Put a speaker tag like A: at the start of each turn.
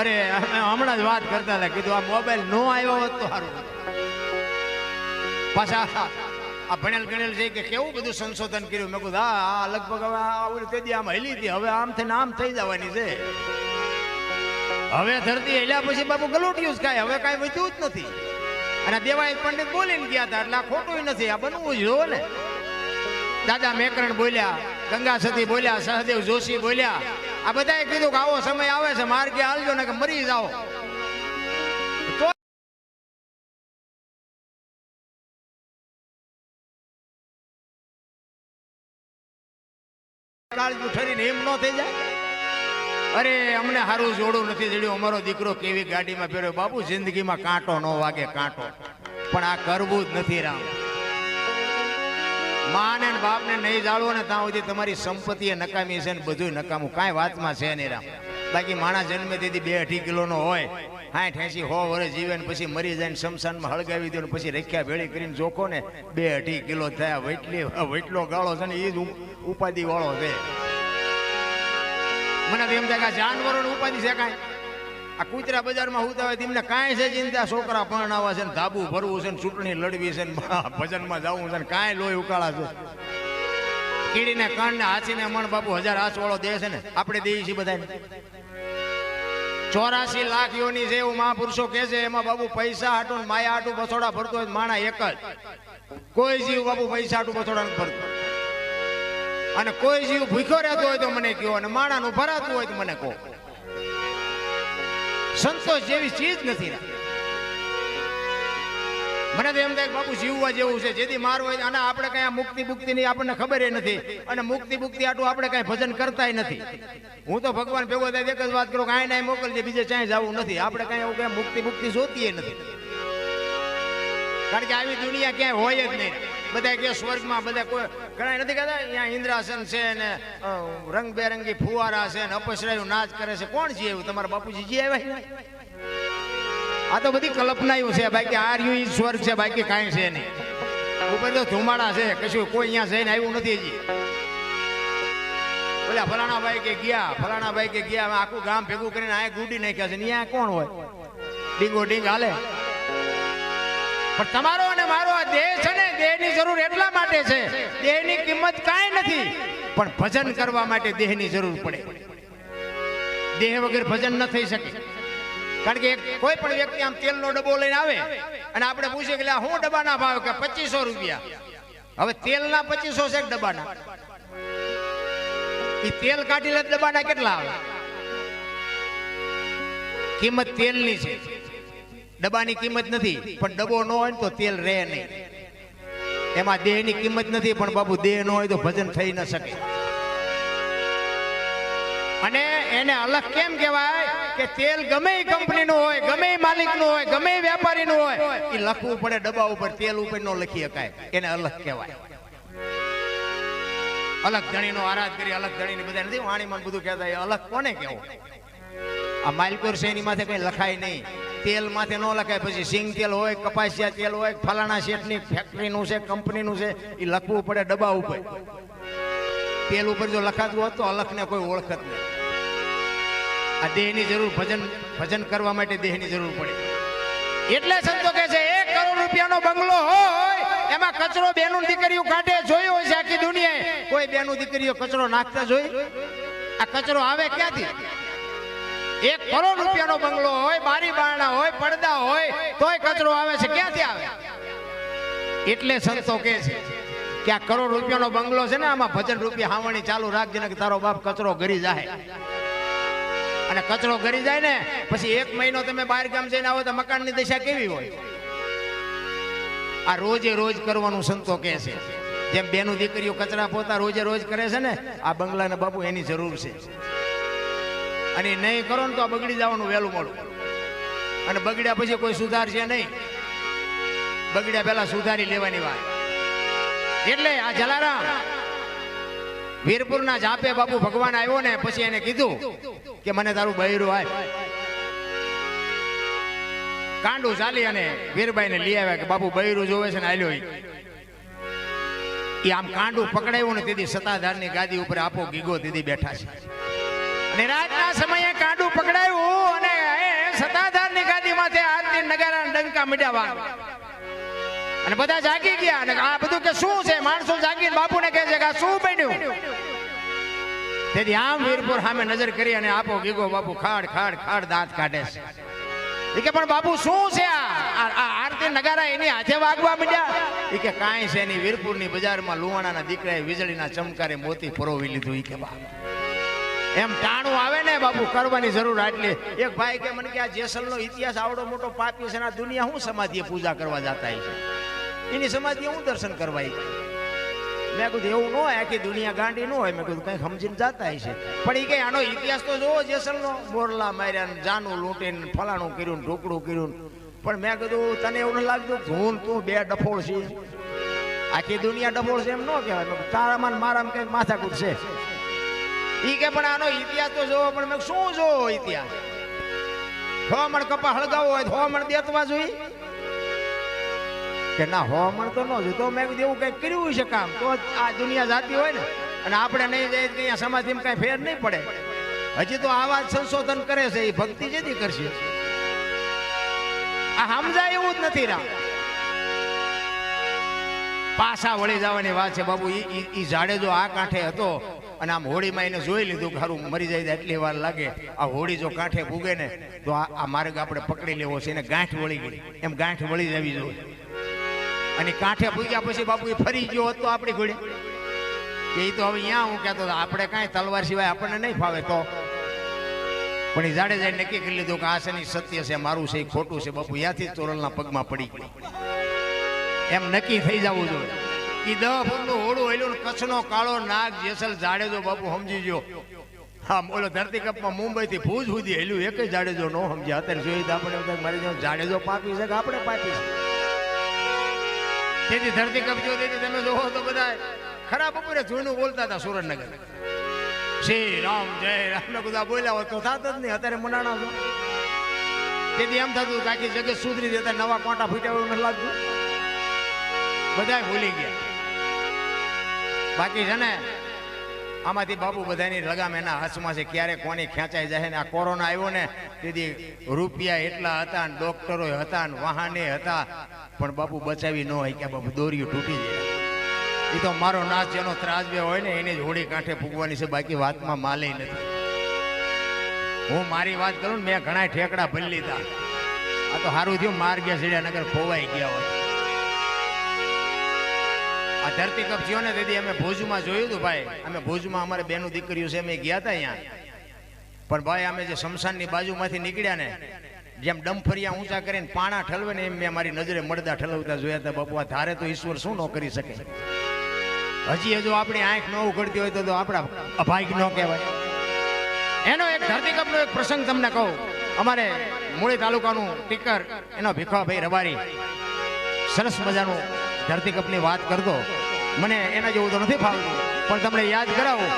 A: અરે, અમે હમણાં જ વાત કરતા હતા, કીધું આ મોબાઈલ નો આવ્યો હોત તો સારું પાછા આ ભણેલ ગણેલ છે કે કેવું બધું સંશોધન કર્યું, મેં કીધું, હા આ લગભગ હવે આ તે તેદી આમ હલી હતી, હવે આમ થઈને આમ થઈ જવાની છે. હવે ધરતી હેલ્યા પછી બાપુ ગલોટ્યું જ કાંઈ હવે કાંઈ વધ્યું જ નથી. અને દેવાય પંડિત બોલીને ગયા હતા, એટલે આ ખોટું નથી, આ બનવું જો ને. દાદા મેકરણ બોલ્યા, ગંગા સતી બોલ્યા, સહદેવ જોશી બોલ્યા આ બધાએ કીધું કે આવો સમય આવે છે, માર્ગે હાલજો ને કે મરી જાઓ. ઠરીને એમ ન થઈ જાય? અરે, અમને સારું જોડું નથી જડ્યું અમારો દીકરો કેવી ગાડીમાં ફેર્યો? બાપુ, જિંદગીમાં કાંટો ન વાગે, કાંટો. પણ આ કરવું જ નથી રામ. માને ને બાપને નહીં જાળવો ને ત્યાં સુધી તમારી સંપત્તિ એ નકામી છે ને બધું નકામું. કાંઈ વાતમાં છે નહીં રામ. બાકી માણસ જન્મે તેથી બે અઢી કિલોનો હોય. સાઠ એસી હો વર્ષ જીવે ને પછી મરી જાય ને શમશાનમાં હળગાવી દો ને પછી રખ્યા ભેળી કરીને જોખો ને બે અઢી કિલો થયા. વૈટલી વૈટલો ગાળો છે ને એ જ ઉપાધિ વાળો છે. મને એમ થાય જાનવરોની ઉપાધિ છે કાંઈ? આ કૂતરા બજારમાં હોતા હોય તેમને કાંઈ છે ચિંતા, છોકરા પરણાવા છે ને ધાબુ ભરવું છે ને ચૂંટણી લડવી છે ને ભજનમાં જવું છે ને કાંઈ લોહી ઉકાળા છે. કીડીને કણને હાથીને મણ બાપુ હજાર હાથ દે છે ને, આપણે દઈએ છીએ બધાને. ચોરાસી લાખ યોની છે એવું મહાપુરુષો કે છે, એમાં બાબુ પૈસા હાટું માયા હાટું બસોડા ભરતો હોય માણા એક જ. કોઈ જીવ બાબુ પૈસા હાટું બસોડા નથી ભરતો. અને કોઈ જીવ ભૂખ્યો રહેતો હોય તો મને કહો, અને માણાનું ભરાતું હોય તો મને કહો. સંતોષ જેવી ચીજ નથી મને તો એમ થાય બાપુ જીવવા જેવું છે, જેથી મારું હોય અને આપણે કઈ મુક્તિ મુક્તિ ની આપણને ખબર નથી અને મુક્તિ મુક્તિ આટલું આપણે કઈ ભજન કરતાય નથી. હું તો ભગવાન ભેગો થાય એક જ વાત કરું કાંઈ ના મોકલજે, બીજે ક્યાંય જવું નથી. આપણે કઈ એવું કઈ મુક્તિ મુક્તિ જોતીએ નથી. કારણ કે આવી દુનિયા ક્યાંય હોય જ નહીં. બધા કે સ્વર્ગમાં બધા કોઈ ઘણા નથી કહેતા, અહીંયા ઇન્દ્રાસન છે ને રંગબેરંગી ફુવારા છે ને, અપસરાયું નાચ કરે છે. કોણ છે એવું? તમારા બાપુજી જી આવ્યા આ તો બધી કલ્પનાયું છે. બાકી આ રહ્યું સ્વર્ગ છે, બાકી કાંઈ છે નહીં. ઉપર તો ધુમાડા છે. કશું કોઈ અહીંયા જઈને આવ્યું નથી હજી. બોલ્યા ફલાણા ભાઈ કે ગયા, ફલાણા ભાઈ કે ગયા, આખું ગામ ભેગું કરીને આ ગુડી નાખ્યા છે. ને અહીંયા કોણ હોય? ડીંગો ડીંગ હાલે. પણ તમારો અને મારો આ દેહ છે ને, દેહની જરૂર એટલા માટે છે, દેહની કિંમત કાંઈ નથી, પણ ભજન કરવા માટે દેહની જરૂર પડે. દેહ વગર ભજન ન થઈ શકે. કારણ કે કોઈ પણ વ્યક્તિ આમ તેલનો ડબ્બો લઈને આવે અને આપણે પૂછીએ કે હું ડબ્બાના ભાવ? કે પચીસો રૂપિયા. હવે તેલના પચીસો છે ડબ્બાના? એ તેલ કાઢી લે ડબ્બાના કેટલા આવે? કિંમત તેલની છે. ડબ્બાની કિંમત નથી, પણ ડબ્બો ન હોય તો તેલ રહે નહીં. એમાં દેહની કિંમત નથી, પણ બાબુ દેહ ન હોય તો ભજન થઈ ન શકે. અને એને અલગ કેમ કહેવાય કે તેલ ગમે કંપનીનું હોય, ગમે માલિકનું હોય, ગમે વેપારીનું હોય એ લખવું પડે ડબ્બા ઉપર, તેલ ઉપર ન લખી શકાય. એને અલગ કહેવાય. અલગ ધણીનો આરાધ કરી અલગ ધણીની બધા નથી, વાણીમાં બધું કહેતા અલગ કોને કહેવું? આ માલકોર છે માથે કઈ લખાય નહીં. તેલ માથે ન લખાય. પછી સિંગ તેલ હોય, કપાસિયા તેલ હોય, ફલાણા શેઠની ફેક્ટરીનું છે કંપનીનું છે એ લખવું પડે ડબ્બા ઉપર. તેલ ઉપર જો લખાતું હોત તો અલખને કોઈ ઓળખત નહીં. આ દેહની જરૂર ભજન ભજન કરવા માટે દેહની જરૂર પડે. એટલે સંતો કહે છે, એક કરોડ રૂપિયાનો બંગલો હોય, એમાં કચરો બેનું દીકરીઓ કાઢે, જોયો હોય છે આખી દુનિયાએ. કોઈ બેનું દીકરીઓ કચરો નાખતા જોઈ? આ કચરો આવે ક્યાંથી? એક કરોડ રૂપિયાનો બંગલો હોય, બારી બારણા હોય, પડદા હોય, તોય કચરો આવે છે. ક્યાંથી આવે? એટલે સંતો કહે છે કે આ કરોડ રૂપિયાનો બંગલો છે ને, આમાં ભજન રૂપિયા હાવણી ચાલુ રાખજે ને કે તારો બાપ કચરો ગરી જાય. અને કચરો ગરી જાય ને, પછી એક મહિનો તમે બહાર ગામ જઈને આવો તો મકાનની દશા કેવી હોય? આ રોજે રોજ કરવાનું સંતો કહે છે. જેમ બેનું દીકરીઓ કચરા પોતા રોજે રોજ કરે છે ને, આ બંગલાના બાપુ એની જરૂર છે. અને નહીં કરો ને તો આ બગડી જવાનું વહેલું મોડું અને બગડ્યા પછી કોઈ સુધારશે નહીં. બગડ્યા પહેલા સુધારી લેવાની વાત. એટલે આ જલારામ, વીરપુરના જાપે બાપુ ભગવાન આવ્યો ને પછી એને કીધું કે મને તારું બૈરું આય કાંડું ચાલી અને વીરબાઈને લઈ આવ્યા કે બાપુ બૈરું જોવે છે ને આલ્યો. ઈ. આમ કાંડું પકડાયું ને તેથી સત્તાધારની ગાદી ઉપર આપો ગીગો દીદી બેઠા છે. નિરાજના સમયે કાંડું પકડાયું અને સત્તાધારની ગાદીમાંથી આજની નગારા ડંકા મીડાવા અને બધા જાગી ગયા અને આ બધું કે શું છે? માણસો જાગીને બાપુને કે છે કે શું બન્યું? તેથી આમ વીરપુર સામે નજર કરી અને આપો ગીગો બાપુ ખાડ ખાડ ખાડ દાંત કાઢે છે. એ કે, પણ બાપુ શું છે આ? આ આરતી નગારા એની હાથે વાગવા માંડ્યા? એ કે, કાંઈ છે એની વીરપુરની બજારમાં લુવાણાના દીકરાએ વીજળીના ચમકારે મોતી પરોવી લીધું. એ કે, બાપુ. એમ ટાણું આવે ને બાપુ, કરવાની જરૂર આટલી એક ભાઈ કે, મને કે આ જેસલનો ઇતિહાસ આવડો મોટો પાપી છે આ દુનિયા હું સમાધિએ પૂજા કરવા જતા છે? એની સમાધિએ હું દર્શન કરવા મેં કીધું, એવું ન હોય, આખી દુનિયા ગાંડી ન હોય. મેં કીધું કંઈક સમજીને જતા છે. પણ એ કઈ આનો ઇતિહાસ તો જોવો જેસલનો. બોરલા માર્યા જાનું લૂંટીને ફલાણું કર્યું ઢોકળું કર્યું. પણ મેં કીધું, તને એવું ન લાગતું, ધૂન તું બે ડફોળ છે. આખી દુનિયા ડફોળ છે એમ ન કહેવાય. તારામાં મારામાં કંઈક માથાકૂટ છે. ઈ કે પણ આનો ઇતિહાસ તો જોવો, પણ મેં શું જોવો ઇતિહાસ? હોમણ કપા હળગાવો હોય તો છ મણ દેતવા જોઈ કે ના, હોમણ તો ન જોયું તો મેં એવું કંઈક કર્યું છે કામ. તો આ દુનિયા જાતી હોય ને, અને આપણે નહીં જાય અહીંયા સમાધિમાં કાંઈ ફેર નહીં પડે. હજી તો આવા વાત સંશોધન કરે છે એ ભક્તિ જેથી કરશે. આ સમજાય એવું જ નથી રામ. પાછા વળી જવાની વાત છે, બાબુ એ ઝાડે જાડેજો આ કાંઠે હતો અને આમ હોળીમાં એને જોઈ લીધું કે સારું મરી જાય એટલી વાર લાગે. આ હોળી જો કાંઠે ભૂગે ને, તો આ માર્ગ આપણે પકડી લેવો છે. એને ગાંઠ વળી ગઈ. એમ ગાંઠ વળી જવી જોઈએ. અને કાંઠે ભૂગ્યા પછી બાપુ ફરી ગયો હોત આપણી ઘોડે. એ તો હવે અહીંયા હું કહેતો આપણે કાંઈ તલવાર સિવાય આપણને નહીં ફાવે તો. પણ એ જાડે નક્કી કરી લીધું કે આ છે ને સત્ય છે, મારું છે ખોટું છે. બાપુ ત્યાંથી જ તોરલના પગમાં પડી ગઈ એમ નક્કી થઈ જવું જોઈએ. ઈ દહ ફૂટનું હોડું હેલું કચ્છનો કાળો નાગ જેસલ જાડેજો બાપુ સમજી ગયો હા બોલો ધરતીકપમાં મુંબઈ થી ભુજ સુધી હેલું એક જાડેજો ન સમજ્યા અત્યારે જોઈએ તો આપણે મારી જાડેજો પાપી છે કે આપણે પાપી છે? તેથી ધરતીકપ જો તેથી તમે જોવો તો બધા ખરાબ બપોરે જૂનું બોલતા હતા સુરેન્દ્રનગર. શ્રી રામ, જય રામ. બધા બોલ્યા હોત તો થાત જ નહીં, અત્યારે મનાણા છો. તેથી એમ થતું કાકી જગત સુધરી દેતા નવા કોટા ફૂટ્યા એવું નથી લાગતું. બધા ભૂલી ગયા. બાકી છે ને, આમાંથી બાપુ બધાની લગામ એના હાથમાં છે. ક્યારે કોની ખેંચાઈ જાય ને આ કોરોના આવ્યો ને, તેથી રૂપિયા એટલા હતા ને ડોક્ટરો હતા ને વાહને હતા, પણ બાપુ બચાવી ન હોય કે બાપુ દોરીઓ તૂટી જાય એ તો મારો નાશ જેનો ત્રાસ બે હોય ને, એને જ હોળી કાંઠે ફૂગવાની છે. બાકી વાતમાં માલે નથી. હું મારી વાત કરું ને, મેં ઘણા ઠેકડા ભરી લીધા. આ તો સારું થયું માર ગયા સીડ્યા નગર ખોવાઈ ગયા હોય. આ ધરતી કપ થયો ને દીદી, અમે ભુજમાં જોયું હતું ભાઈ. અમે ભુજમાં અમારે બેનું દીકરીઓ છે, અમે ગયા હતા અહીંયા. પણ ભાઈ, અમે જે શમશાનની બાજુમાંથી નીકળ્યા ને, જેમ ડમફરિયા ઊંચા કરીને પાણા ઠલવે ને એમ મેં મારી નજરે મળદા ઠલવતા જોયા હતા બાપુ ધારે તો ઈશ્વર શું ન કરી શકે? હજી જો આપણી આંખ ન ઉઘડતી હોય તો આપણા અભાગ ન કહેવાય. એનો એક ધરતીકપનો એક પ્રસંગ તમને કહું. અમારે મૂળી તાલુકાનું ટીકર, એનો ભીખાભાઈ રબારી. સરસ મજાનું ધરતીકપની વાત કરતો. મને એના જેવું તો નથી ફાવતું. પણ તમને યાદ કરાવું.